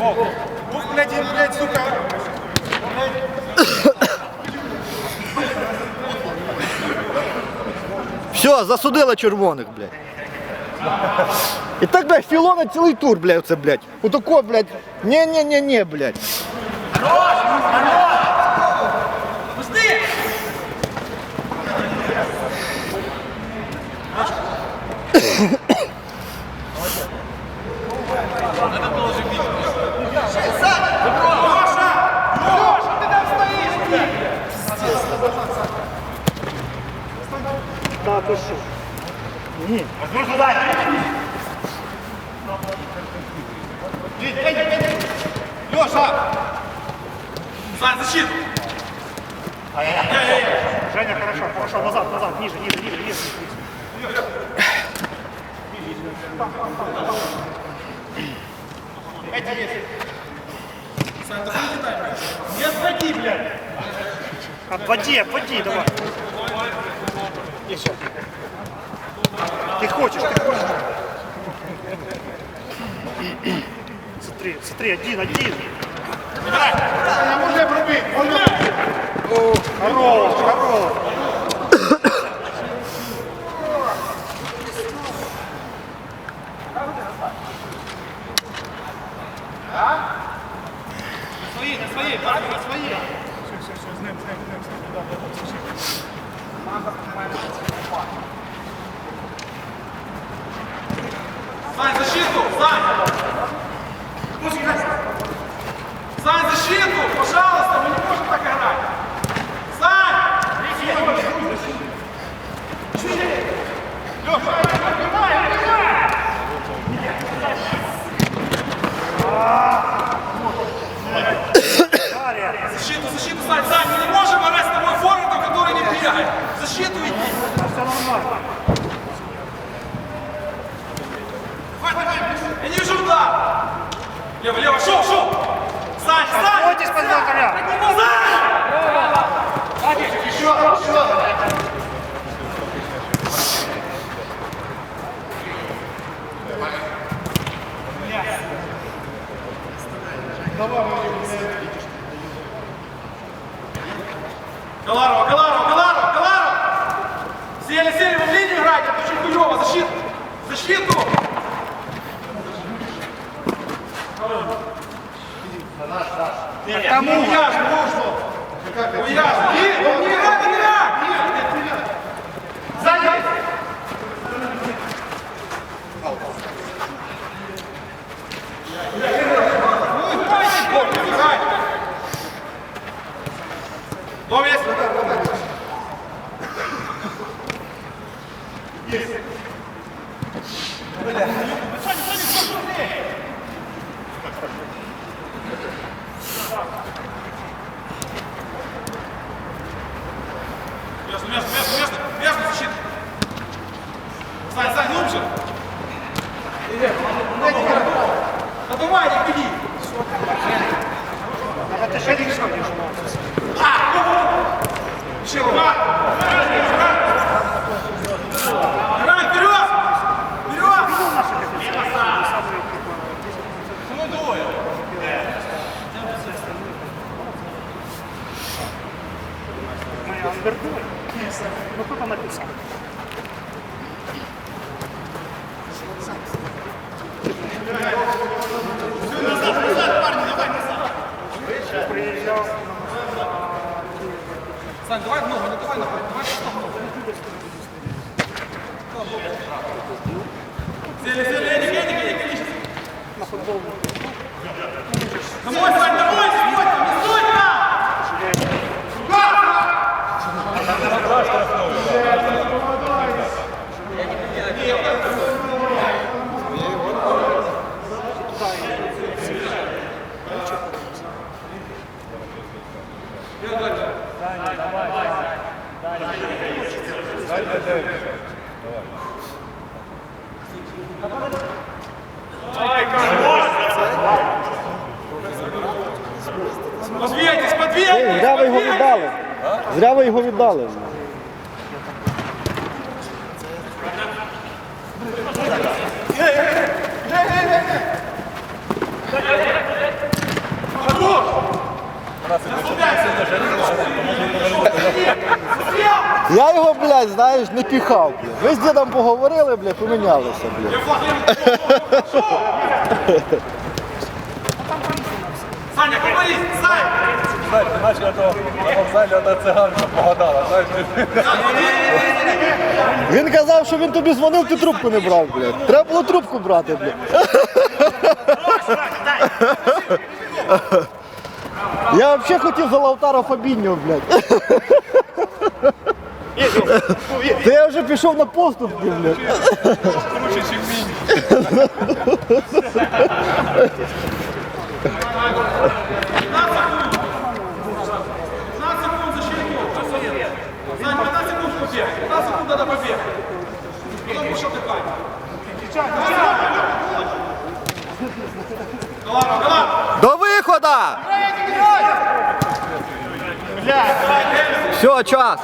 Ух, блядь, и, блядь, сука. Все, засудили червоних, блядь. І так, блядь, Філона цілий тур, блядь, оце, блядь. Отако, блядь. Ні-ні-ні-ні, блядь. Леша! Сань, защиту! Женя, хорошо, хорошо, назад, назад, ниже, ниже, ниже, ниже. Не отходи, блядь! Обводи, обводи, давай. И все. Ты хочешь, ты хочешь. Смотри, смотри, один, один. Я можу пробити! Хорош, хорош. Свої, на свої, парни, на свої! Сань, защиту! Сань! Сань, защиту! Пожалуйста, мы не можем так играть! Сань! Ария. Защиту, защиту, Сань! Сань, мы не можем играть с тобой форвардом, который не бегает! В Защиту иди! Все нормально. Я не вижу удар! Лево, лево, шел, шел! Сань, Сань! Бойтесь под вратаря. Каларова, Каларова, Каларова, Каларова! Сели, сели, вы в линию играйте, это очень хуево, защиту! Защиту! Нет, там уяж, нужно! Уяж, не, ну не играй, не играй! Сзади! Играй! Дом есть? Между, между, между, между, между защиты. Сань, Сань, глубже. Надувай, не беги. Это же не все, Еще рука. Играй, вперед! Вперед! Ну, двое. Мы андердой. Ну кто там написал? Приезжал. Сань, давай в ногу, не давай ногу, давай в ногу. Сели, сели, Эдик, Эдик, Эдик, Эдик. На футбол. Подвигайтесь, подвигайтесь! Зря ви його віддали. Зря ви його віддали. Я його, блядь, знаєш, не піхав, блядь. Ми з дідом поговорили, блядь, помінялися, блядь. Саня, говори, Саня! Знаєш, наче ото на вокзалі одна циганка погадала, знаєш, Він казав, що він тобі дзвонив, ти трубку не брав, блядь. Треба було трубку брати, блядь. Я взагалі хотів за Лаутаро Фабіньо, блядь. Та я вже пішов на поступки, блядь. круче, чим міні. 15 секунд защитил. Сань, 15 секунд побег. 15 секунд надо побег. Потом пошел дыхать. Галаров, Галаров! До виходу! Все, час.